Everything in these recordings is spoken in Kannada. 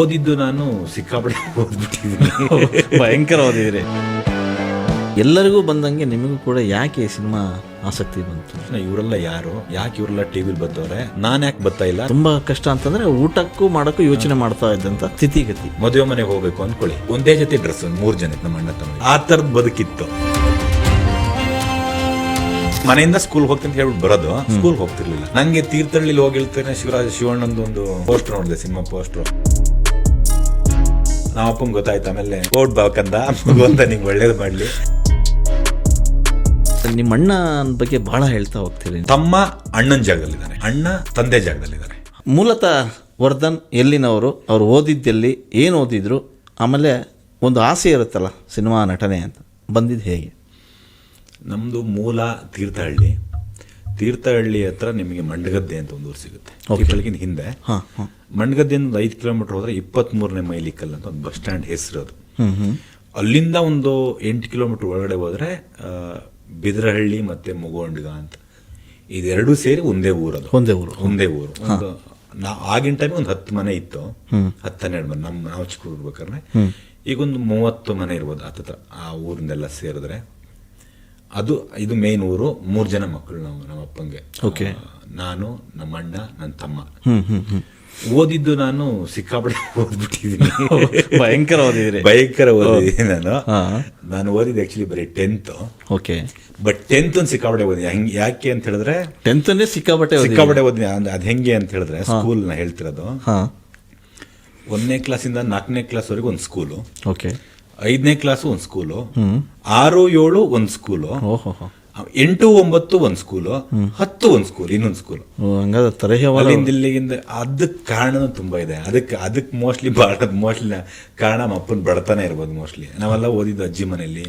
ಓದಿದ್ದು ನಾನು ಸಿಕ್ಕಾಪಟ್ಟೆ ಓದ್ಬಿಟ್ಟಿದ್ದೀನಿ. ಭಯಂಕರ ಓದಿದ್ರಿ ಎಲ್ಲರಿಗೂ ಬಂದಂಗೆ ನಿಮಗೂ ಕೂಡ ಯಾಕೆ ಸಿನಿಮಾ ಆಸಕ್ತಿ ಬಂತು? ಇವರೆಲ್ಲ ಯಾರು? ಯಾಕೆ ಇವರೆಲ್ಲ ಟಿವಿಲಿ ಬರ್ತವ್ರೆ ನಾನು ಯಾಕೆ ಬರ್ತಾ ಇಲ್ಲ? ತುಂಬಾ ಕಷ್ಟ ಅಂತಂದ್ರೆ ಊಟಕ್ಕೂ ಮಾಡಕ್ಕೂ ಯೋಚನೆ ಮಾಡ್ತಾ ಇದ್ದಂತ ಸ್ಥಿತಿಗತಿ ಮದುವೆ ಮನೆಗೆ ಹೋಗ್ಬೇಕು ಅನ್ಕೊಳ್ಳಿ. ಒಂದೇ ಜೊತೆ ಡ್ರೆಸ್ ಮೂರು ಜನ ನಮ್ಮ ಅಣ್ಣ ತಮ್ಮ ಆ ತರದ್ ಬದುಕಿತ್ತು. ಮನೆಯಿಂದ ಸ್ಕೂಲ್ ಹೋಗ್ತೀನಿ ಅಂತ ಹೇಳ್ಬಿಟ್ಟು ಬರೋದು ಸ್ಕೂಲ್ ಹೋಗ್ತಿರ್ಲಿಲ್ಲ. ನಂಗೆ ತೀರ್ಥಹಳ್ಳಿಲಿ ಹೋಗಿರ್ತೇನೆ ಶಿವರಾಜ ಶಿವರಾಜ್ ಶಿವಣ್ಣಂದು ಒಂದು ಪೋಸ್ಟರ್ ನೋಡಿದೆ ಸಿನಿಮಾ ಪೋಸ್ಟರ್ ನಮ್ಮ ಅಪ್ಪಂಗೆ ಗೊತ್ತಾಯ್ತು ಆಮೇಲೆ. ಓಡ್ ಬಾಕಂದ ಅಂತ. ನಿಂಗೆ ಒಳ್ಳೇದು ಮಾಡಲಿ. ನಿಮ್ಮ ಅಣ್ಣ ಬಗ್ಗೆ ಬಹಳ ಹೇಳ್ತಾ ಹೋಗ್ತೀರಿ ತಮ್ಮ ಅಣ್ಣನ ಜಾಗದಲ್ಲಿದ್ದಾರೆ ಅಣ್ಣ ತಂದೆ ಜಾಗದಲ್ಲಿದ್ದಾರೆ ಮೂಲತಃ ವರ್ಧನ್ ಎಲ್ಲಿನವರು ಅವ್ರು ಓದಿದ್ದೆಲ್ಲಿ ಏನು ಓದಿದ್ರು ಆಮೇಲೆ ಒಂದು ಆಸೆ ಇರುತ್ತಲ್ಲ ಸಿನಿಮಾ ನಟನೆ ಅಂತ. ಬಂದಿದ್ದು ಹೇಗೆ? ನಮ್ಮದು ಮೂಲ ತೀರ್ಥಹಳ್ಳಿ ತೀರ್ಥಹಳ್ಳಿ ಹತ್ರ ನಿಮಗೆ ಮಂಡಗದ್ದೆ ಅಂತ ಒಂದು ಊರು ಸಿಗುತ್ತೆ. ತೀರ್ಥಹಳ್ಳಿಗಿಂತ ಹಿಂದೆ. ಮಂಡಗದ್ದೆಯಿಂದ ಒಂದು ಐದು ಕಿಲೋಮೀಟರ್ ಹೋದ್ರೆ ಇಪ್ಪತ್ತ್ ಮೂರನೇ ಮೈಲಿಕಲ್ ಅಂತ ಒಂದು ಬಸ್ ಸ್ಟ್ಯಾಂಡ್ ಹೆಸರು ಅದು ಅಲ್ಲಿಂದ ಒಂದು ಎಂಟು ಕಿಲೋಮೀಟರ್ ಒಳಗಡೆ ಹೋದ್ರೆ ಆ, ಬಿದರಹಳ್ಳಿ ಮತ್ತೆ ಮುಗೋಂಡ್ಗ ಅಂತ. ಇದೆರಡೂ ಸೇರಿ ಒಂದೇ ಊರು ಅದು ಒಂದೇ ಊರು. ಒಂದೇ ಊರು. ಒಂದು ನಾ ಆಗಿನ ಟೈಮ್ ಒಂದು ಹತ್ತು ಮನೆ ಇತ್ತು. ಹತ್ತು ಹನ್ನೆರಡು ಮನೆ. ನಮ್ಮ ನಾವು ಚಿಕ್ಕ ಈಗೊಂದು ಈಗ ಒಂದು ಮೂವತ್ತು ಮನೆ ಇರ್ಬೋದು ಹತ್ತತ್ರ ಆ ಊರಿಂದೆಲ್ಲ ಸೇರಿದ್ರೆ. ಅದು ಇದು ಮೇನ್ ಊರು ಮೂರು ಜನ ಮಕ್ಕಳು ನಾವು ನಮ್ಮ ಅಪ್ಪಂಗೆ. Okay. ನಾನು ನಮ್ಮ ಅಣ್ಣ ನನ್ನ ತಮ್ಮ. ಓದಿದ್ದು ನಾನು ಸಿಕ್ಕಾಪಟ್ಟೆ ಓದ್ಬಿಟ್ಟಿದ್ದೀನಿ. ಭಯಂಕರ ಓದಿದ್ರಿ ಭಯಂಕರ ಓದಿದ್ದೀನಿ ನಾನು. ನಾನು ಓದಿದ್ದು ಆಕ್ಚುಲಿ ಬರೀ ಟೆಂತ್ ಓಕೆ ಬಟ್ ಟೆಂತ್ ಒಂದು ಸಿಕ್ಕಾಪಟ್ಟೆ ಓದಿ ಹೆಂಗ್ ಯಾಕೆ ಅಂತ ಹೇಳಿದ್ರೆ ಟೆಂತನ್ನೇ ಸಿಕ್ಕಾಪಟ್ಟೆ ಸಿಕ್ಕಾಪಟ್ಟೆ ಸಿಕ್ಕಾಪಟ್ಟೆ ಓದಿದೆ ಅದ್ ಹೆಂಗೆ ಅಂತ ಹೇಳಿದ್ರೆ ಸ್ಕೂಲ್ನ ಹೇಳ್ತಿರೋದು. ಹಾ. ಒಂದನೇ ಕ್ಲಾಸಿಂದ ನಾಲ್ಕನೇ ಕ್ಲಾಸ್ ವರೆಗೂ ಒಂದು ಸ್ಕೂಲು ಓಕೆ ಐದನೇ ಕ್ಲಾಸು ಒಂದು ಸ್ಕೂಲು ಆರು ಏಳು ಒಂದು ಸ್ಕೂಲು ಓಹೋ ಎಂಟು ಒಂಬತ್ತು ಒಂದು ಸ್ಕೂಲು ಹತ್ತು ಒಂದು ಸ್ಕೂಲ್ ಇನ್ನೊಂದು ಸ್ಕೂಲ್ ಹಂಗಾದ್ರೆ ಅಲ್ಲಿಂದ ಇಲ್ಲಿಗಿಂದ ಅದಕ್ಕೆ ಕಾರಣನೂ ತುಂಬಾ ಇದೆ. ಅದಕ್ಕೆ ಅದಕ್ಕೆ ಮೋಸ್ಟ್ಲಿ ಬಾಳ ಮೋಸ್ಟ್ಲಿ ಕಾರಣ ನಮ್ಮ ಅಪ್ಪನ ಬಡತನ ಇರ್ಬೋದು ಮೋಸ್ಟ್ಲಿ ನಾವೆಲ್ಲ ಓದಿದ್ದು ಅಜ್ಜಿ ಮನೆಯಲ್ಲಿ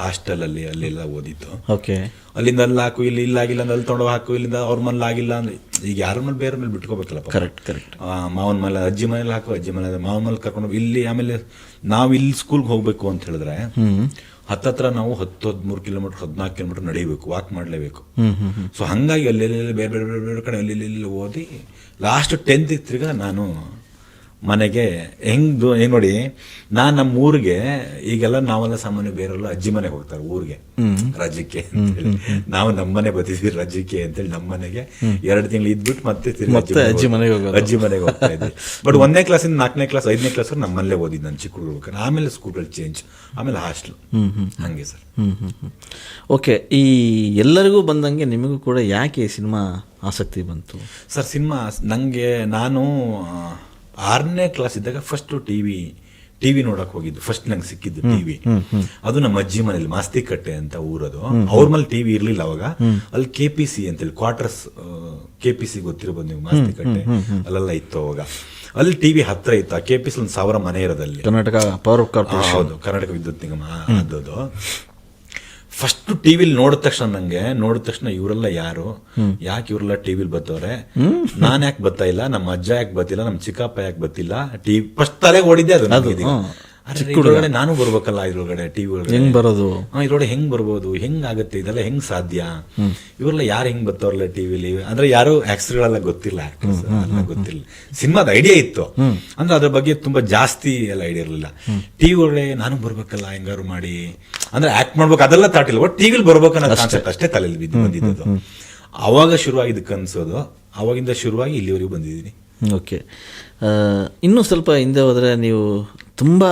ಹಾಸ್ಟೆಲ್ ಅಲ್ಲಿ ಅಲ್ಲೆಲ್ಲ ಓದಿದ್ದು. ಓಕೆ. ಅಲ್ಲಿಂದ ಅಲ್ಲಿ ಹಾಕು ಇಲ್ಲಿ ಇಲ್ಲ ಆಗಿಲ್ಲ ಅಂದ್ರೆ ಅಲ್ಲಿ ತೊಗೊಂಡು ಹಾಕು ಇಲ್ಲಿಂದ ಅವ್ರ ಮನೇಲಿ ಆಗಿಲ್ಲ ಅಂದ್ರೆ ಈಗ ಯಾರ ಮೇಲೆ ಬೇರೆ ಮೇಲೆ ಬಿಟ್ಕೋಬೇಕಲ್ಲಪ್ಪ ಕರೆಕ್ಟ್ ಕರೆಕ್ಟ್ ಆ, ಮಾವನ ಮೇಲೆ ಅಜ್ಜಿ ಮನೇಲಿ ಹಾಕು ಅಜ್ಜಿ ಮನೆ ಮಾವನ ಮೇಲೆ ಕರ್ಕೊಂಡು ಇಲ್ಲಿ ಆಮೇಲೆ ನಾವು ಇಲ್ಲಿ ಸ್ಕೂಲ್ಗೆ ಹೋಗ್ಬೇಕು ಅಂತ ಹೇಳಿದ್ರೆ ಹತ್ತತ್ರ ನಾವು ಹತ್ತು ಹದಿಮೂರು ಕಿಲೋಮೀಟರ್ ಹದಿನಾಲ್ಕು ಕಿಲೋಮೀಟರ್ ನಡೀಬೇಕು ವಾಕ್ ಮಾಡಲೇಬೇಕು. ಸೊ ಹಂಗಾಗಿ ಅಲ್ಲೆಲ್ಲ ಬೇರೆ ಬೇರೆ ಬೇರೆ ಬೇರೆ ಕಡೆ ಅಲ್ಲಿ ಓದಿ ಲಾಸ್ಟ್ ಟೆಂತ್ ತಿರ್ಗ ನಾನು ಮನೆಗೆ ಹೆಂಗ್ ಏನು ನೋಡಿ ನಾನು ನಮ್ಮ ಊರಿಗೆ ಈಗೆಲ್ಲ ನಾವೆಲ್ಲ ಸಾಮಾನ್ಯ ಬೇರೆಲ್ಲ ಅಜ್ಜಿ ಮನೆಗೆ ಹೋಗ್ತಾರೆ ಊರಿಗೆ. ರಾಜ್ಯಕ್ಕೆ ಅಂತೇಳಿ. ನಾವು ನಮ್ಮನೆ ಬತ್ತಿದ್ವಿ ರಾಜ್ಯಕ್ಕೆ ಅಂತೇಳಿ ನಮ್ಮ ಮನೆಗೆ. ಎರಡು ತಿಂಗಳು ಇದ್ಬಿಟ್ಟು ಮತ್ತೆ ಅಜ್ಜಿ ಮನೆಗೆ. ಅಜ್ಜಿ ಮನೆಗೆ ಹೋಗ್ತಾ ಇದ್ವಿ. ಬಟ್ ಒಂದನೇ ಕ್ಲಾಸಿಂದ ನಾಲ್ಕನೇ ಕ್ಲಾಸ್ ಐದನೇ ಕ್ಲಾಸ್ ನಮ್ಮಲ್ಲೇ ಓದಿದ್ದು ನಾನು ಚಿಕ್ಕ ಆಮೇಲೆ ಸ್ಕೂಲಲ್ಲಿ ಚೇಂಜ್ ಆಮೇಲೆ ಹಾಸ್ಟೆಲ್ ಹಂಗೆ ಸರ್. ಹ್ಮ್ ಹ್ಮ್ ಹ್ಞೂ ಓಕೆ ಈ ಎಲ್ಲರಿಗೂ ಬಂದಂಗೆ ನಿಮಗೂ ಕೂಡ ಯಾಕೆ ಸಿನಿಮಾ ಆಸಕ್ತಿ ಬಂತು? ಸರ್ ಸಿನಿಮಾ ನಂಗೆ ನಾನು ಆರನೇ ಕ್ಲಾಸ್ ಇದ್ದಾಗ ಫಸ್ಟ್ ಟಿವಿ ಟಿವಿ ನೋಡಕ್ ಹೋಗಿದ್ದು. ಫಸ್ಟ್ ನಂಗೆ ಸಿಕ್ಕಿದ್ದು ಟಿವಿ ಅದು ನಮ್ಮ ಅಜ್ಜಿ ಮನೇಲಿ ಮಾಸ್ತಿಕಟ್ಟೆ ಅಂತ ಊರದು. ಅವ್ರ ಮೇಲೆ ಟಿವಿ ಇರ್ಲಿಲ್ಲ ಅವಾಗ. ಅಲ್ಲಿ ಕೆ ಪಿ ಸಿ ಅಂತೇಳಿ ಕ್ವಾರ್ಟರ್ಸ್ ಕೆ ಪಿ ಸಿ ಗೊತ್ತಿರಬಹುದು ನೀವು ಮಾಸ್ತಿಕಟ್ಟೆ. ಅಲ್ಲೆಲ್ಲ ಇತ್ತು ಅವಾಗ. ಅಲ್ಲಿ ಟಿವಿ ಹತ್ರ ಇತ್ತು. ಆ ಕೆ ಪಿ ಸಿ ಒಂದು ಸಾವಿರ ಮನೆ ಇರೋದಲ್ಲಿ. ಕರ್ನಾಟಕ ಪವರ್ ಹೌದು. ಕರ್ನಾಟಕ ವಿದ್ಯುತ್ ನಿಗಮ ಅದದು ಫಸ್ಟ್ ಟಿವಿಲಿ ನೋಡಿದ ತಕ್ಷಣ ನಂಗೆ ನೋಡಿದ ತಕ್ಷಣ ಇವರೆಲ್ಲ ಯಾರು? ಯಾಕೆ ಇವರೆಲ್ಲ ಟಿವಿಲಿ ಬರ್ತವ್ರೆ ನಾನು ಯಾಕೆ ಬತ್ತಾ ಇಲ್ಲ? ನಮ್ಮ ಅಜ್ಜ ಯಾಕೆ ಬತ್ತಿಲ್ಲ? ನಮ್ಮ ಚಿಕ್ಕಪ್ಪ ಯಾಕೆ ಬತ್ತಿಲ್ಲ? ಟಿವಿ ಫಸ್ಟ್ ತಲೆಗೆ ಓಡಿದ್ದೆ ಅದು ಅರೆ, ನಾನು ಬರ್ಬೇಕಲ್ಲ ಇದ್ರೊಳಗಡೆ ಟಿವಿ ಒಳಗಡೆ ಹೆಂಗ್ ಬರೋದು? ಹಾ, ಇದ್ರೊಳಗೆ ಹೆಂಗ್ ಬರ್ಬೋದು ಹೆಂಗ್ ಆಗುತ್ತೆ ಇದೆಲ್ಲ ಹೆಂಗ್ ಸಾಧ್ಯ? ಇವರೆಲ್ಲ ಯಾರು ಹೆಂಗ್ ಬರ್ತಾವ್ರಲ್ಲ ಟಿವಿಲಿ ಅಂದ್ರೆ ಯಾರು ಆಕ್ಟರ್ಗಳೆಲ್ಲ ಗೊತ್ತಿಲ್ಲ ಆಕ್ಟರ್ಸ್ ಗೊತ್ತಿಲ್ಲ. ಸಿನಿಮಾದ ಐಡಿಯಾ ಇತ್ತು. ಅಂದ್ರೆ ಅದ್ರ ಬಗ್ಗೆ ತುಂಬಾ ಜಾಸ್ತಿ ಎಲ್ಲ ಐಡಿಯಾ ಇರಲಿಲ್ಲ. ಟಿವಿ ಒಳಗಡೆ ನಾನು ಬರ್ಬೇಕಲ್ಲ ಹೆಂಗಾರು ಮಾಡಿ. ಅಂದ್ರೆ ಆಕ್ಟ್ ಮಾಡ್ಬೇಕು ಅದೆಲ್ಲ ತಾಟಿಲ್ಲ. ಬಟ್ ಟಿವಿಲಿ ಬರ್ಬೇಕನ್ನೋ ಕಾನ್ಸೆಪ್ಟ್ ಅಷ್ಟೇ. ತಲೆಯಲ್ಲಿ ಬಿದ್ದು ಬಂದಿದ್ದು ಅವಾಗ ಶುರುವಾಗಿದ್ದು ಅನ್ಸೋದು ಅವಾಗಿಂದ ಶುರುವಾಗಿ ಇಲ್ಲಿವರೆಗೂ ಬಂದಿದ್ದೀನಿ. ಓಕೆ. ಇನ್ನೂ ಸ್ವಲ್ಪ ಹಿಂದೆ ಹೋದರೆ ನೀವು ತುಂಬ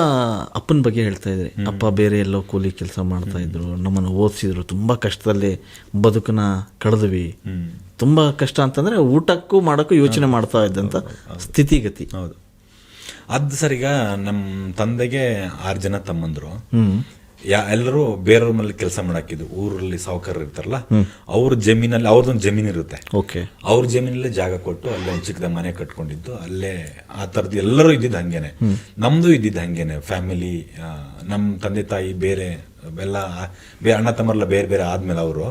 ಅಪ್ಪನ ಬಗ್ಗೆ ಹೇಳ್ತಾ ಇದ್ರಿ. ಅಪ್ಪ ಬೇರೆ ಎಲ್ಲೋ ಕೂಲಿ ಕೆಲಸ ಮಾಡ್ತಾ ಇದ್ರು ನಮ್ಮನ್ನು ಓದಿಸಿದ್ರು ತುಂಬ ಕಷ್ಟದಲ್ಲಿ ಬದುಕನ್ನ ಕಳೆದ್ವಿ. ತುಂಬ ಕಷ್ಟ ಅಂತಂದ್ರೆ ಊಟಕ್ಕೂ ಮಾಡೋಕ್ಕೂ ಯೋಚನೆ ಮಾಡ್ತಾ ಇದ್ದಂಥ ಸ್ಥಿತಿಗತಿ. ಹೌದು. ಅದು ಸರ್ ಈಗ ನಮ್ಮ ತಂದೆಗೆ ಆರು ಜನ ತಮ್ಮಂದ್ರು. ಹ್ಮ್. ಯಾ ಎಲ್ಲರೂ ಬೇರೆಯವ್ರ ಮೇಲೆ ಕೆಲಸ ಮಾಡಾಕಿದ್ದು ಊರಲ್ಲಿ ಸಾವುಕಾರ ಇರ್ತಾರಲ್ಲ ಅವ್ರ ಜಮೀನಲ್ಲಿ ಅವ್ರದ್ದೊಂದು ಜಮೀನು ಇರುತ್ತೆ. ಓಕೆ. ಅವ್ರ ಜಮೀನಲ್ಲೇ ಜಾಗ ಕೊಟ್ಟು ಅಲ್ಲೇ ಒಂದು ಚಿಕ್ಕದ ಮನೆ ಕಟ್ಕೊಂಡಿದ್ದು ಅಲ್ಲೇ ಆ ಥರದ್ದು ಎಲ್ಲರೂ ಇದ್ದಿದ್ದು ಹಂಗೇನೆ. ನಮ್ದು ಇದ್ದಿದ್ದು ಹಂಗೇನೆ ಫ್ಯಾಮಿಲಿ ನಮ್ಮ ತಂದೆ ತಾಯಿ ಬೇರೆ ಎಲ್ಲ ಬೇರೆ ಅಣ್ಣ ತಮ್ಮರೆಲ್ಲ ಬೇರೆ ಬೇರೆ ಆದ್ಮೇಲೆ ಅವರು.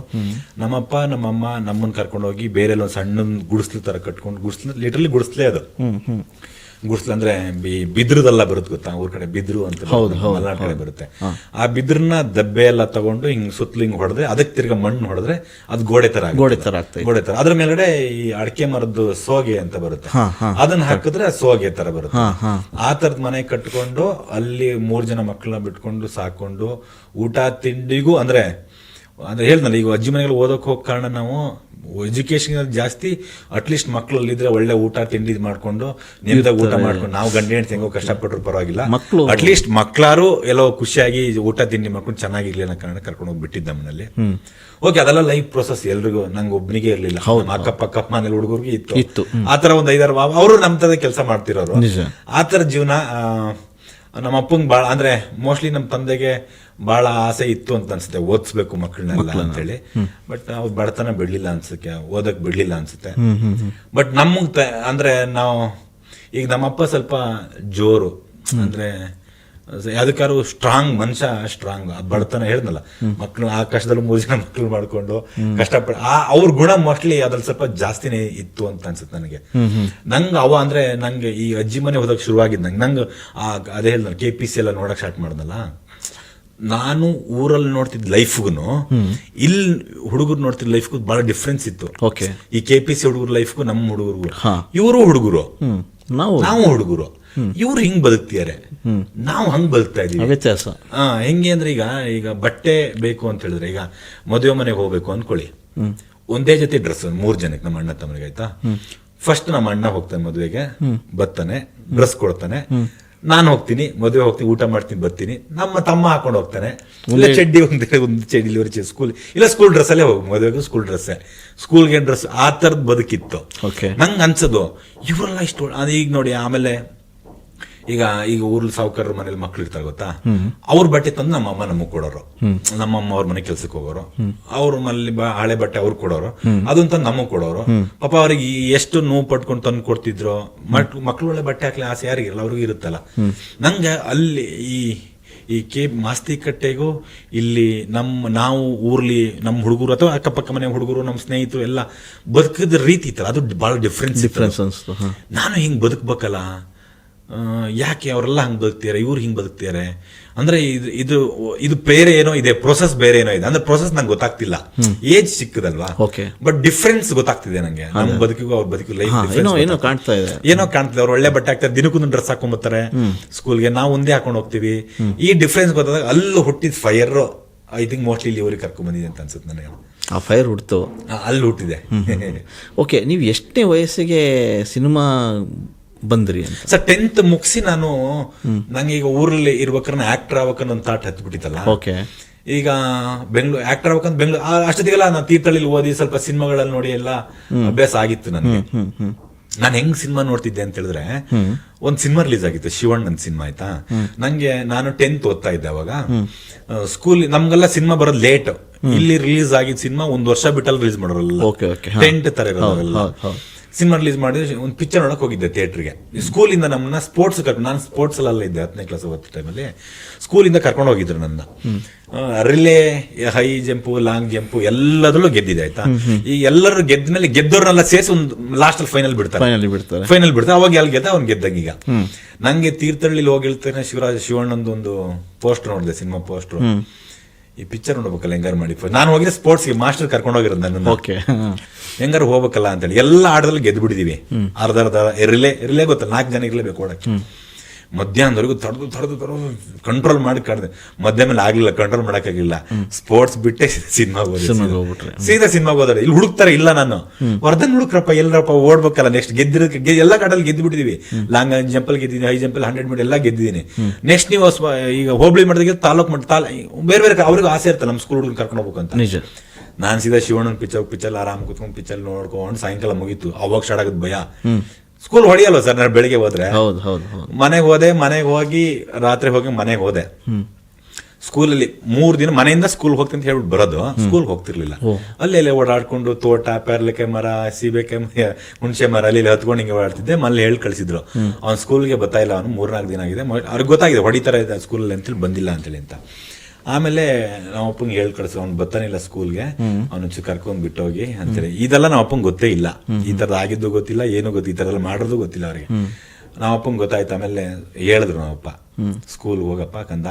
ನಮ್ಮಪ್ಪ ನಮ್ಮಮ್ಮ ನಮ್ಮನ್ನ ಕರ್ಕೊಂಡು ಹೋಗಿ ಬೇರೆ ಒಂದು ಸಣ್ಣ ಗುಡಿಸ್ಲು ತರ ಕಟ್ಕೊಂಡು ಗುಡಿಸ್ಲು ಲಿಟ್ರಲಿ ಗುಡಿಸ್ಲೇ ಅದು. ಗುಡ್ಸ್ಲು ಅಂದ್ರೆ ಬಿ- ಬಿದ್ರದೆಲ್ಲ ಬರುತ್ತೆ ಗೊತ್ತಾ? ಊರ್ ಕಡೆ ಬಿದ್ರು ಅಂತ ಹೌದು ಮಲೆನಾಡ್ ಕಡೆ ಬರುತ್ತೆ. ಆ ಬಿದ್ರನ್ನ ದಬ್ಬೆ ಎಲ್ಲ ತಗೊಂಡು ಹಿಂಗ್ ಸುತ್ತಲೂ ಹಿಂಗ್ ಹೊಡೆದ್ರೆ ಅದಕ್ಕೆ ತಿರ್ಗ ಮಣ್ಣು ಹೊಡೆದ್ರೆ ಅದು ಗೋಡೆ ತರ ಆಗುತ್ತೆ. ಗೋಡೆ ತರ. ಗೋಡೆ ತರ. ಅದ್ರ ಮೇಲ್ಗಡೆ ಈ ಅಡಕೆ ಮರದ್ದು ಸೋಗೆ ಅಂತ ಬರುತ್ತೆ. ಅದನ್ನ ಹಾಕಿದ್ರೆ ಸೋಗೆ ತರ ಬರುತ್ತೆ. ಆ ತರದ ಮನೆ ಕಟ್ಕೊಂಡು ಅಲ್ಲಿ ಮೂರ್ ಜನ ಮಕ್ಕಳನ್ನ ಬಿಟ್ಕೊಂಡು ಸಾಕೊಂಡು ಊಟ ತಿಂಡಿಗೂ ಅಂದ್ರೆ ಅಂದ್ರೆ ಹೇಳ್ದಲ್ಲ ಈಗ ಅಜ್ಜಿ ಮನೆಗಳು ಓದೋಕ್ ಹೋಗೋ ಕಾರಣ ನಾವು ಎಜುಕೇಶನ್ ಜಾಸ್ತಿ ಅಟ್ಲೀಸ್ಟ್ ಮಕ್ಕಳಲ್ಲಿದ್ರೆ ಒಳ್ಳೆ ಊಟ ತಿಂಡಿ ಮಾಡ್ಕೊಂಡು ನೆಮ್ಮದಾಗ ಊಟ ಮಾಡ್ಕೊಂಡು ನಾವು ಗಂಡ ಹೆಣ್ಣು ಹೆಂಗೋ ಕಷ್ಟಪಟ್ಟರು ಪರವಾಗಿಲ್ಲ. ಮಕ್ಳು- ಅಟ್ಲೀಸ್ಟ್ ಮಕ್ಕಳಾರು ಎಲ್ಲೋ ಖುಷಿಯಾಗಿ ಊಟ ತಿಂಡಿ ಮಾಡ್ಕೊಂಡು ಚೆನ್ನಾಗಿರ್ಲಿ ಅನ್ನೋ ಕಾರಣ ಕರ್ಕೊಂಡು ಹೋಗ್ಬಿಟ್ಟಿದ್ದ ಮನೇಲಿ ಓಕೆ ಅದೆಲ್ಲ ಲೈಫ್ ಪ್ರೊಸೆಸ್ ಎಲ್ರಿಗೂ ನಂಗೆ ಒಬ್ಬನಿಗೆ ಇರ್ಲಿಲ್ಲ. ಅಕ್ಕಪ್ಪ ಅಕ್ಕಪಕ್ಕ ಮನೇಲಿ ಹುಡುಗರಿಗೆ ಇತ್ತು. ಆತರ ಆ ತರ ಒಂದ್ ಐದಾರು ಅವರು ನಮ್ಮ ತರ ಕೆಲಸ ಮಾಡ್ತಿರೋರು. ಆತರ ಆ ತರ ಜೀವನ ನಮ್ಮ ಅಪ್ಪಂಗೆ ಭಾಳ ಅಂದ್ರೆ ಮೋಸ್ಟ್ಲಿ ನಮ್ಮ ತಂದೆಗೆ ಬಹಳ ಆಸೆ ಇತ್ತು ಅಂತ ಅನ್ಸುತ್ತೆ. ಓದಿಸ್ಬೇಕು ಮಕ್ಕಳನ್ನೆಲ್ಲ ಅಂತೇಳಿ. ಬಟ್ ಅವ್ರು ಬಡತನ ಬಿಡ್ಲಿಲ್ಲ ಅನ್ಸುತ್ತೆ. ಓದಕ್ ಬಿಡ್ಲಿಲ್ಲ ಅನ್ಸುತ್ತೆ. ಬಟ್ ನಮಗೆ ಅಂದ್ರೆ ನಾವು ಈಗ ನಮ್ಮಪ್ಪ ಸ್ವಲ್ಪ ಜೋರು. ಅಂದ್ರೆ ಯಾವ್ದಕ್ಕಾರು ಸ್ಟ್ರಾಂಗ್ ಮನುಷ್ಯ ಸ್ಟ್ರಾಂಗ್ ಬಡತನ ಹೇಳ್ದಲ್ಲ ಮಕ್ಳು ಕಷ್ಟದಲ್ಲಿ ಮೂರು ಜನ ಮಕ್ಳು ಮಾಡ್ಕೊಂಡು ಕಷ್ಟಪಡ ಆ ಅವ್ರ ಗುಣ ಮೋಸ್ಟ್ಲಿ ಅದ್ರಲ್ಲಿ ಸ್ವಲ್ಪ ಜಾಸ್ತಿನೇ ಇತ್ತು ಅಂತ ಅನ್ಸುತ್ತೆ ನನಗೆ. ನಂಗೆ ಅವ ಅಂದ್ರೆ ನಂಗೆ ಈ ಅಜ್ಜಿ ಮನೆ ಹೋದಾಗ ಶುರುವಾಗಿದ್ ನಂಗೆ. ನಂಗೆ ಆ ಅದೇ ಹೇಳ್ದ ಕೆ ಪಿ ಸಿ ಎಲ್ಲ ನೋಡಕ್ ಸ್ಟಾರ್ಟ್ ಮಾಡ್ದಲ್ಲ ನಾನು ಊರಲ್ಲಿ ನೋಡ್ತಿದ್ದ ಲೈಫ್ಗೂ ಇಲ್ಲಿ ಹುಡುಗರು ನೋಡ್ತಿದ್ದ ಲೈಫ್ಗೂ ಬಹಳ ಡಿಫ್ರೆನ್ಸ್ ಇತ್ತು. ಓಕೆ ಈ ಕೆ ಪಿ ಸಿ ಹುಡುಗರ ಲೈಫ್ಗೂ ನಮ್ಮ ಹುಡುಗರು. ಇವರು ಹುಡುಗರು. ನಾವು. ನಾವು ಹುಡುಗರು. ಇವ್ರು ಹಿಂಗ್ ಬದುಕ್ತಿದಾರೆ. ನಾವು ಹಂಗ್ ಬದುಕ್ತಾ ಇದೀವಿ ವ್ಯತ್ಯಾಸ. ಹಾ ಹೆಂಗೆ ಅಂದ್ರೆ ಈಗ ಈಗ ಬಟ್ಟೆ ಬೇಕು ಅಂತ ಹೇಳಿದ್ರೆ ಈಗ ಮದುವೆ ಮನೆಗೆ ಹೋಗ್ಬೇಕು ಅನ್ಕೊಳ್ಳಿ. ಒಂದೇ ಜೊತೆ ಡ್ರೆಸ್ ಮೂರ್ ಜನಕ್ಕೆ ನಮ್ಮ ಅಣ್ಣ ತಮ್ಮನಿಗೆ ಆಯ್ತಾ? ಫಸ್ಟ್ ನಮ್ಮ ಅಣ್ಣ ಹೋಗ್ತಾನೆ ಮದುವೆಗೆ ಬರ್ತಾನೆ ಡ್ರೆಸ್ ಕೊಡ್ತಾನೆ. ನಾನು ಹೋಗ್ತೀನಿ ಮದುವೆ ಹೋಗ್ತೀನಿ ಊಟ ಮಾಡ್ತೀನಿ ಬರ್ತೀನಿ. ನಮ್ಮ ತಮ್ಮ ಹಾಕೊಂಡು ಹೋಗ್ತಾನೆ. ಇಲ್ಲ ಚಡ್ಡಿ ಒಂದು ಒಂದು ಚಡ್ಡಿ ಸ್ಕೂಲ್ ಇಲ್ಲ ಸ್ಕೂಲ್ ಡ್ರೆಸ್ ಅಲ್ಲೇ ಹೋಗಿ ಮದುವೆಗೂ ಸ್ಕೂಲ್ ಡ್ರೆಸ್ಸೇ ಸ್ಕೂಲ್ಗೆ ಡ್ರೆಸ್ ಆ ತರದ್ ಬದುಕಿತ್ತು. ಓಕೆ ನಂಗೆ ಅನ್ಸೋದು ಇವರೆಲ್ಲ ಇಷ್ಟು ಅದು ಈಗ ನೋಡಿ ಆಮೇಲೆ ಈಗ ಈಗ ಊರ್ಲಿ ಸಾವುಕಾರ ಮನೇಲಿ ಮಕ್ಳು ಇರ್ತಾರೆ ಗೊತ್ತಾ? ಅವ್ರ ಬಟ್ಟೆ ತಂದು ನಮ್ಮ ಅಮ್ಮ ನಮಗ್ ಕೊಡೋರು. ನಮ್ಮ ಅಮ್ಮ ಅವ್ರ ಮನೆ ಕೆಲ್ಸಕ್ಕೆ ಹೋಗೋರು. ಅವ್ರ ಮನೇಲಿ ಹಳೆ ಬಟ್ಟೆ ಅವ್ರು ಕೊಡೋರು. ಅದನ್ನ ತಂದು ನಮಗ್ ಕೊಡೋರು. ಪಾಪ ಅವ್ರಿಗೆ ಎಷ್ಟು ನೋವು ಪಟ್ಕೊಂಡು ತಂದು ಕೊಡ್ತಿದ್ರು ಮಕ್- ಮಕ್ಳು ಒಳ್ಳೆ ಬಟ್ಟೆ ಹಾಕ್ಲಿ ಆಸೆ ಯಾರಿಗಿರಲ್ಲ ಅವ್ರಿಗೂ ಇರುತ್ತಲ್ಲ. ನಂಗೆ ಅಲ್ಲಿ ಈ ಈ ಕೆ ಮಾಸ್ತಿಕಟ್ಟೆಗೂ ಇಲ್ಲಿ ನಮ್ಮ ನಾವು ಊರ್ಲಿ ನಮ್ಮ ಹುಡುಗರು ಅಥವಾ ಅಕ್ಕಪಕ್ಕ ಮನೆ ಹುಡುಗರು ನಮ್ಮ ಸ್ನೇಹಿತರು ಎಲ್ಲ ಬದುಕಿದ ರೀತಿ ಇತ್ತಲ್ಲ ಅದು ಬಹಳ ಡಿಫ್ರೆನ್ಸ್ ಡಿಫ್ರೆನ್ಸ್ ಅನಿಸ್ತು ನಾನು ಹಿಂಗ್ ಬದುಕ್ಬೇಕಲ್ಲ ಯಾಕೆ ಅವರೆಲ್ಲ ಹಂಗೆ ಬದುಕ್ತಿದ್ದಾರೆ ಇವ್ರು ಹಿಂಗೆ ಬದುಕ್ತಿದ್ದಾರೆ ಅಂದ್ರೆ ಇದು ಇದು ಇದು ಬೇರೆ ಏನೋ ಇದೆ ಪ್ರೊಸೆಸ್ ಬೇರೆ ಏನೋ ಇದೆ. ಅಂದ್ರೆ ಪ್ರೊಸೆಸ್ ನಂಗೆ ಗೊತ್ತಾಗ್ತಿಲ್ಲ. ಏಜ್ ಸಿಕ್ಕದಲ್ವಾ? ಓಕೆ ಬಟ್ ಡಿಫ್ರೆನ್ಸ್ ಗೊತ್ತಾಗ್ತಿದೆ ನಂಗೆ. ನಮ್ಮ ಬದುಕಿಗೂ ಅವ್ರ ಬದುಕಿಗೂ ಲೈಫ್ ಏನೋ ಏನೋ ಕಾಣ್ತಾ ಇದೆ. ಏನೋ ಕಾಣ್ತಿದೆ. ಅವ್ರು ಒಳ್ಳೆ ಬಟ್ಟೆ ಹಾಕ್ತಾರೆ ದಿನಕ್ಕೊಂದು ಡ್ರೆಸ್ ಹಾಕೊಂಡ್ಬರ್ತಾರೆ ಸ್ಕೂಲ್ಗೆ ನಾವು ಒಂದೇ ಹಾಕೊಂಡು ಹೋಗ್ತೀವಿ. ಈ ಡಿಫ್ರೆನ್ಸ್ ಗೊತ್ತಾದಾಗ ಅಲ್ಲಿ ಹುಟ್ಟಿದ ಫೈರ್ ಐ ಥಿಂಕ್ ಮೋಸ್ಟ್ಲಿ ಇಲ್ಲಿ ಅವ್ರಿಗೆ ಕರ್ಕೊಂಡ್ ಬಂದಿದೆ ಅಂತ ಅನ್ಸುತ್ತೆ ನನಗೆ. ಆ ಫೈರ್ ಹುಡ್ತು ಅಲ್ಲಿ ಹುಟ್ಟಿದೆ. ಓಕೆ ನೀವು ಎಷ್ಟನೇ ವಯಸ್ಸಿಗೆ ಸಿನಿಮಾ ಬಂದ್ರಿ ಸರ್ ಟೆಂತ್ ಮುಗಿಸಿ ನಾನು ನಂಗೆ ಈಗ ಊರಲ್ಲಿ ಇರ್ಬೇಕಾದ್ರೆ ಆಕ್ಟರ್ ಆಗ್ಬೇಕನ್ನೋ ಒಂದು ಥಾಟ್ ಹತ್ಬಿಟ್ಟಿತ್ತಲ್ಲ. ಓಕೆ ಈಗ ಬೆಂಗಳೂರು ಆಕ್ಟರ್ ಆಗ್ಬೇಕಂತ ಬೆಂಗಳೂರು ಅಷ್ಟೊತ್ತಿಗೆಲ್ಲ ನಾನು ತೀರ್ಥಳ್ಳಿ ಓದಿ ಸ್ವಲ್ಪ ಸಿನಿಮಾಗಳಲ್ಲಿ ನೋಡಿ ಎಲ್ಲ ಅಭ್ಯಾಸ ಆಗಿತ್ತು ನನಗೆ ನಾನು ಹೆಂಗ್ ಸಿನಿಮಾ ನೋಡ್ತಿದ್ದೆ ಅಂತ ಹೇಳಿದ್ರೆ ಒಂದ್ ಸಿನಿಮಾ ರಿಲೀಸ್ ಆಗಿತ್ತು ಶಿವಣ್ಣನ ಸಿನಿಮಾ ಆಯ್ತಾ? ನಂಗೆ ನಾನು ಟೆಂತ್ ಓದ್ತಾ ಇದ್ದೆ ಅವಾಗ. ಸ್ಕೂಲ್ ನಮ್ಗೆಲ್ಲ ಸಿನಿಮಾ ಬರೋದು ಲೇಟ್ ಇಲ್ಲಿ ರಿಲೀಸ್ ಆಗಿದ್ ಸಿನಿಮಾ ಒಂದ್ ವರ್ಷ ಬಿಟ್ಟಲ್ಲಿ ರಿಲೀಸ್ ಮಾಡೋರಲ್ಲ. ಟೆಂಟ್ ತರ ಇರೋದಲ್ಲ. ಸಿನಿಮಾ ರಿಲೀಸ್ ಮಾಡಿದ್ರೆ ಒಂದು ಪಿಕ್ಚರ್ ನೋಡಕ್ ಹೋಗಿದ್ದೆ ಥಿಯೇಟರ್ಗೆ ಸ್ಕೂಲಿಂದ ನಮ್ಮನ್ನ ಸ್ಪೋರ್ಟ್ಸ್ ಕರ್ಕೊಂಡು ನಾನು ಸ್ಪೋರ್ಟ್ಸ್ ಅಲ್ಲ ಇದ್ದೆ ಹತ್ತನೇ ಕ್ಲಾಸ್ ಓದ್ತ ಟೈಮಲ್ಲಿ ಸ್ಕೂಲಿಂದ ಕರ್ಕೊಂಡು ಹೋಗಿದ್ರು ನನ್ನ relay high jump long jump ಎಲ್ಲದರಲ್ಲೂ ಗೆದ್ದಿದೆ ಆಯ್ತಾ? ಈ ಎಲ್ಲರೂ ಗೆದ್ದ ಮೇಲೆ ಗೆದ್ದವ್ರನ್ನೆಲ್ಲ ಸೇರಿಸಿ ಒಂದು ಲಾಸ್ಟ್ ಅಲ್ಲಿ ಫೈನಲ್ ಬಿಡ್ತಾರೆ. ಫೈನಲಿ ಬಿಡ್ತಾರೆ. ಫೈನಲ್ ಬಿಡ್ತಾರೆ. ಅವಾಗ ಎಲ್ಲಿ ಗೆದ್ದ? ಅವ್ನು ಗೆದ್ದಾಗ ಈಗ. ನಂಗೆ ತೀರ್ಥಹಳ್ಳಿ ಹೋಗಿ ಶಿವರಾಜ ಶಿವರಾಜ್ ಶಿವಣ್ಣಂದು ಒಂದು ಪೋಸ್ಟರ್ ನೋಡಿದೆ ಸಿನಿಮಾ ಪೋಸ್ಟರ್ ಈ ಪಿಕ್ಚರ್ ನೋಡ್ಬೇಕಲ್ಲ ಹೆಂಗಾರು ಮಾಡಿ. ನಾನು ಹೋಗಿದ್ರೆ ಸ್ಪೋರ್ಟ್ಸ್ಗೆ ಮಾಸ್ಟರ್ ಕರ್ಕೊಂಡು ಹೋಗಿರೋದು ನನ್ನ ಓಕೆ ಹೆಂಗಾರು ಹೋಗ್ಬೇಕಲ್ಲ ಅಂತೇಳಿ. ಎಲ್ಲ ಆಟದಲ್ಲಿ ಗೆದ್ದು ಬಿಡಿದೀವಿ ಅರ್ಧ ಅರ್ಧ ಇರಲೇ ರಿಲೇ ಗೊತ್ತಲ್ಲ ನಾಲ್ಕು ಜನ ಇರಲೇಬೇಕು ಓಡಕ್ಕೆ. ಮಧ್ಯಾಹ್ನದವರೆಗೂ ತಡೆದು ತಡೆದು ತಡೆದು ಕಂಟ್ರೋಲ್ ಮಾಡಿ ಕಾಡ್ದೆ. ಮಧ್ಯ ಮೇಲೆ ಆಗ್ಲಿಲ್ಲ ಕಂಟ್ರೋಲ್ ಮಾಡೋಕ್ಕಾಗಿಲ್ಲ. ಸ್ಪೋರ್ಟ್ಸ್ ಬಿಟ್ಟೆ ಸಿನಿಮಾ ಸಿನಿಮಾಗೆ ಹೋಗ್ಬಿಟ್ರೆ. ಸೀದಾ ಸಿನಿಮಾಗೆ ಹೋದ್ರೆ ಇಲ್ಲಿ ಹುಡುಕ್ತಾರೆ ಇಲ್ಲ ನಾನು. ವರ್ಧನ್ ಹುಡುಕ್ರಪ್ಪ ಎಲ್ಲರಪ್ಪ ಓಡ್ಬೇಕಲ್ಲ ನೆಕ್ಸ್ಟ್ ಗೆದ್ದಿರ ಗೆ- ಎಲ್ಲ ಕಾಡಲ್ಲಿ ಗೆದ್ದು ಬಿಟ್ಟಿದೀವಿ ಲಾಂಗ್ ಜಂಪಲ್ ಗೆದ್ದಿದ್ದೀನಿ ಹೈ ಜಂಪಲ್ ಹಂಡ್ರೆಡ್ ಮೀಟರ್ ಎಲ್ಲ ಗೆದ್ದಿದ್ದೀನಿ. ನೆಕ್ಸ್ಟ್ ನೀವು ಈಗ ಹೋಬಳಿ ಮಾಡಿದಾಗ ತಾಲೂಕ್ ಮಟ್ಟ ತಾಲ ಬೇರೆ ಬೇರೆ ಅವ್ರಿಗೂ ಆಸೆ ಇರ್ತಲ್ಲ ನಮ್ಮ ಸ್ಕೂಲ್ ಹುಡುಗರು ಕರ್ಕೊಂಡು ಹೋಗ್ಬೇಕಂತ ಅಂತ. ನಿಜ. ನಾನ್ ಸೀದಾ ಶಿವಣ್ಣನ ಪಿಕ್ಚರ್ ಪಿಚ್ಚಲ್ ಆರಾಮ್ ಕುತ್ಕೊಂಡು ಪಿಚ್ಚಲ್ ನೋಡ್ಕೊಂಡು ಸಾಯಂಕಾಲ ಮುಗೀತು. ಅವಾಗ ಸ್ಟಾರ್ಟ್ ಆಗುತ್ತೆ ಭಯ. ಸ್ಕೂಲ್ ಹೊಡಿಯಲ್ವ ಸರ್? ನಾನು ಬೆಳಿಗ್ಗೆ ಹೋದ್ರೆ. ಹೌದು ಹೌದು ಹೌದು. ಮನೆಗೆ ಹೋದೆ ಮನೆಗೆ ಹೋಗಿ ರಾತ್ರಿ ಹೋಗಿ ಮನೆಗೆ ಹೋದೆ. ಸ್ಕೂಲಲ್ಲಿ ಮೂರ್ ದಿನ ಮನೆಯಿಂದ ಸ್ಕೂಲ್ ಹೋಗ್ತೀನಿ ಅಂತ ಹೇಳ್ಬಿಟ್ಟು ಬರೋದು. ಸ್ಕೂಲ್ ಹೋಗ್ತಿರ್ಲಿಲ್ಲ. ಅಲ್ಲಿ ಇಲ್ಲಿ ಓಡಾಡ್ಕೊಂಡು ತೋಟ ಪೇರ್ಲಿಕ್ಕೆ ಮರ ಸೀಬೆಕಾಯಿ ಮರ ಹುಣಸೆ ಮರ ಅಲ್ಲಿ ಹತ್ಕೊಂಡು ಹಿಂಗೆ ಓಡಾಡ್ತಿದ್ದೆ. ಮಲ್ಲಿ ಹೇಳಿ ಕಳಿಸಿದ್ರು. ಅವ್ನು ಸ್ಕೂಲ್ಗೆ ಬರ್ತಾ ಇಲ್ಲ ಅವನು ಮೂರ್ನಾಲ್ಕು ದಿನ ಆಗಿದೆ. ಅವ್ರಿಗೆ ಗೊತ್ತಾಗಿದೆ ಹೊಡಿತಾರೆ ಸ್ಕೂಲಲ್ಲಿ ಅಂತೇಳಿ ಬಂದಿಲ್ಲ ಅಂತೇಳಿ ಅಂತ. ಆಮೇಲೆ ನಮ್ಮ ಅಪ್ಪಂಗೆ ಹೇಳಿ ಕಳಿಸ್ ಅವ್ನು ಬರ್ತಾನಿಲ್ಲ ಸ್ಕೂಲ್ಗೆ. ಅವ್ನು ಚು ಕರ್ಕೊಂಡ್ ಬಿಟ್ಟೋಗಿ ಅಂತೇಳಿ ಇದೆಲ್ಲ ನಮ್ಮ ಅಪ್ಪಂಗೆ ಗೊತ್ತೇ ಇಲ್ಲ. ಈ ತರದ ಆಗಿದ್ದು ಗೊತ್ತಿಲ್ಲ ಏನು ಗೊತ್ತಿಲ್ಲ ಈ ತರ ಎಲ್ಲ ಮಾಡೋದು ಗೊತ್ತಿಲ್ಲ ಅವ್ರಿಗೆ. ನಮ್ಮ ಅಪ್ಪಂಗೆ ಗೊತ್ತಾಯ್ತು. ಆಮೇಲೆ ಹೇಳಿದ್ರು ನಮ್ಮಪ್ಪ ಸ್ಕೂಲ್ ಹೋಗಪ್ಪ ಕಂದ.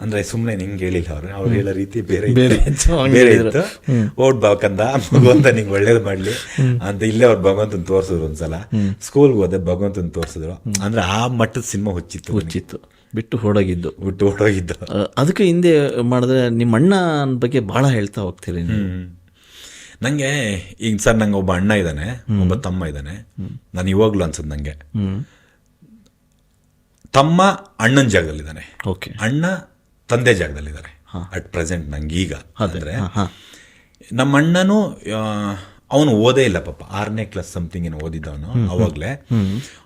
ಅಂದ್ರೆ ಸುಮ್ನೆ ನಿಂಗೆ ಹೇಳಿಲ್ಲ ಅವ್ರು. ಅವ್ರು ಹೇಳೋ ರೀತಿ ಬೇರೆ ಬೇರೆ ಇತ್ತು, ಓಡ್ ಬಾ ಕಂದ. ಭಗವಂತ ನಿಂಗೆ ಒಳ್ಳೇದು ಮಾಡ್ಲಿ. ಅಂತ ಇಲ್ಲೇ ಅವ್ರು ಭಗವಂತನ ತೋರ್ಸಿದ್ರು ಒಂದ್ಸಲ. ಸ್ಕೂಲ್ಗೆ ಹೋದೆ ಭಗವಂತನ ತೋರ್ಸಿದ್ರು. ಅಂದ್ರೆ ಆ ಮಟ್ಟದ ಸಿನಿಮಾ ಹುಚ್ಚಿತ್ತು ಹುಚ್ಚಿತ್ತು. ಬಿಟ್ಟು ಹೊಡಗಿದ್ದು ಬಿಟ್ಟು ಹೊಡಗಿದ್ದು ಅದಕ್ಕೆ ಹಿಂದೆ ಮಾಡಿದ್ರೆ ನಿಮ್ಮ ಅಣ್ಣ ಬಗ್ಗೆ ಭಾಳ ಹೇಳ್ತಾ ಹೋಗ್ತೀರಿ ನೀವು. ಹ್ಮ್. ನಂಗೆ ಈಗ ಸರ್ ನಂಗೆ ಒಬ್ಬ ಅಣ್ಣ ಇದ್ದಾನೆ ಒಬ್ಬ ತಮ್ಮ ಇದ್ದಾನೆ. ನಾನು ಇವಾಗ್ಲೂ ಅನ್ಸದ್ ನಂಗೆ. ತಮ್ಮ ಅಣ್ಣನ ಜಾಗದಲ್ಲಿದ್ದಾನೆ. ಓಕೆ. ಅಣ್ಣ ತಂದೆ ಜಾಗದಲ್ಲಿದ್ದಾರೆ. ಅಟ್ ಪ್ರೆಸೆಂಟ್ ನಂಗೆ ಈಗ ಅಂದ್ರೆ. ನಮ್ಮ ಅಣ್ಣನು ಅವನು ಓದೇ ಇಲ್ಲ ಪಾಪ. ಆರನೇ ಕ್ಲಾಸ್ ಸಮಥಿಂಗ್ ಏನು ಓದಿದ್ದವನು ಅವಾಗಲೇ.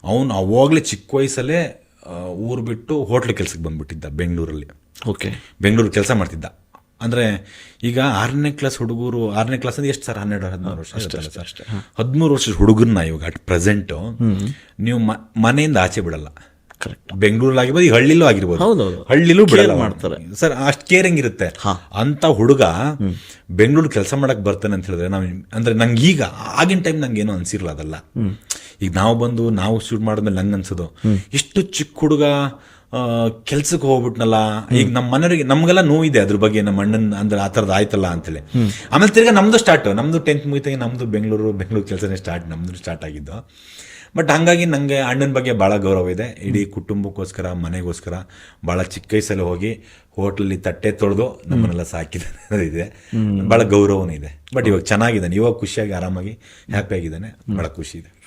ಅವನು ಅವಾಗಲೇ ಚಿಕ್ಕ ವಯಸ್ಸಲ್ಲೇ ಊರು ಬಿಟ್ಟು ಹೋಟ್ಲ್ ಕೆಲಸಕ್ಕೆ ಬಂದ್ಬಿಟ್ಟಿದ್ದ ಬೆಂಗಳೂರಲ್ಲಿ. ಓಕೆ. ಬೆಂಗಳೂರು ಕೆಲಸ ಮಾಡ್ತಿದ್ದ. ಅಂದ್ರೆ ಈಗ ಆರನೇ ಕ್ಲಾಸ್ ಹುಡುಗರು ಆರನೇ ಕ್ಲಾಸ್ ಅಂದ್ರೆ ಎಷ್ಟು ಸರ್? ಹನ್ನೆರಡು ಹದಿಮೂರು ವರ್ಷ ಅಷ್ಟೇ ಸರ್? ಹದಿಮೂರು ವರ್ಷದ ಹುಡುಗರನ್ನ ಇವಾಗ ಅಟ್ ಪ್ರೆಸೆಂಟ್ ನೀವು ಮನೆಯಿಂದ ಆಚೆ ಬಿಡಲ್ಲ. ಕರೆಕ್ಟ್ ಬೆಂಗಳೂರಲ್ಲಿ ಆಗಿರ್ಬೋದು ಈ ಹಳ್ಳಿಲೂ ಆಗಿರ್ಬೋದು. ಹಳ್ಳಿಲೂ ಬಿಡಲ್ಲ ಮಾಡ್ತಾರೆ ಮಾಡ್ತಾರೆ. ಸರ್ ಅಷ್ಟು ಕೇರಿಂಗ್ ಇರುತ್ತೆ ಅಂತ ಹುಡುಗ ಬೆಂಗಳೂರು ಕೆಲಸ ಮಾಡಕ್ ಬರ್ತಾನೆ ಅಂತ ಹೇಳಿದ್ರೆ ನಾವು ಅಂದ್ರೆ ನಂಗೆ ಈಗ ಆಗಿನ ಟೈಮ್ ನಂಗೆ ಏನು ಅನ್ಸಿರ್ಲ ಅದಲ್ಲ ಈಗ ನಾವು ಬಂದು ನಾವು ಶೂಟ್ ಮಾಡಿದ್ಮೇಲೆ ನಂಗೆ ಅನ್ಸೋದು ಎಷ್ಟು ಚಿಕ್ಕ ಹುಡುಗ ಕೆಲ್ಸಕ್ಕೆ ಹೋಗ್ಬಿಟ್ನಲ್ಲ ಈಗ ನಮ್ಮ ಮನೆಯವರಿಗೆ ನಮ್ಗೆಲ್ಲ ನೋವಿದೆ ಅದ್ರ ಬಗ್ಗೆ ನಮ್ಮ ಅಣ್ಣನ ಅಂದ್ರೆ ಆ ಥರದ್ದು ಆಯ್ತಲ್ಲ ಅಂತೇಳಿ. ಆಮೇಲೆ ತಿರ್ಗಿ ನಮ್ದು ಸ್ಟಾರ್ಟ್ ನಮ್ದು ಟೆಂತ್ ಮುಗಿತಾಗ ನಮ್ದು ಬೆಂಗಳೂರು ಬೆಂಗಳೂರು ಕೆಲಸನೇ ಸ್ಟಾರ್ಟ್ ನಮ್ದು ಸ್ಟಾರ್ಟ್ ಆಗಿದ್ದು. ಬಟ್ ಹಂಗಾಗಿ ನನಗೆ ಅಣ್ಣನ ಬಗ್ಗೆ ಭಾಳ ಗೌರವ ಇದೆ. ಇಡೀ ಕುಟುಂಬಕ್ಕೋಸ್ಕರ ಮನೆಗೋಸ್ಕರ ಭಾಳ ಚಿಕ್ಕ ವಯಸ್ಸಲ್ಲಿ ಹೋಗಿ ಹೋಟ್ಲಲ್ಲಿ ತಟ್ಟೆ ತೊಳೆದು ನಮ್ಮನ್ನೆಲ್ಲ ಇದೆ. ಭಾಳ ಗೌರವನೂ ಇದೆ. ಬಟ್ ಇವಾಗ ಚೆನ್ನಾಗಿದ್ದಾನೆ. ಇವಾಗ ಖುಷಿಯಾಗಿ ಆರಾಮಾಗಿ ಹ್ಯಾಪಿ ಆಗಿದ್ದಾನೆ. ಭಾಳ ಖುಷಿ ಇದೆ.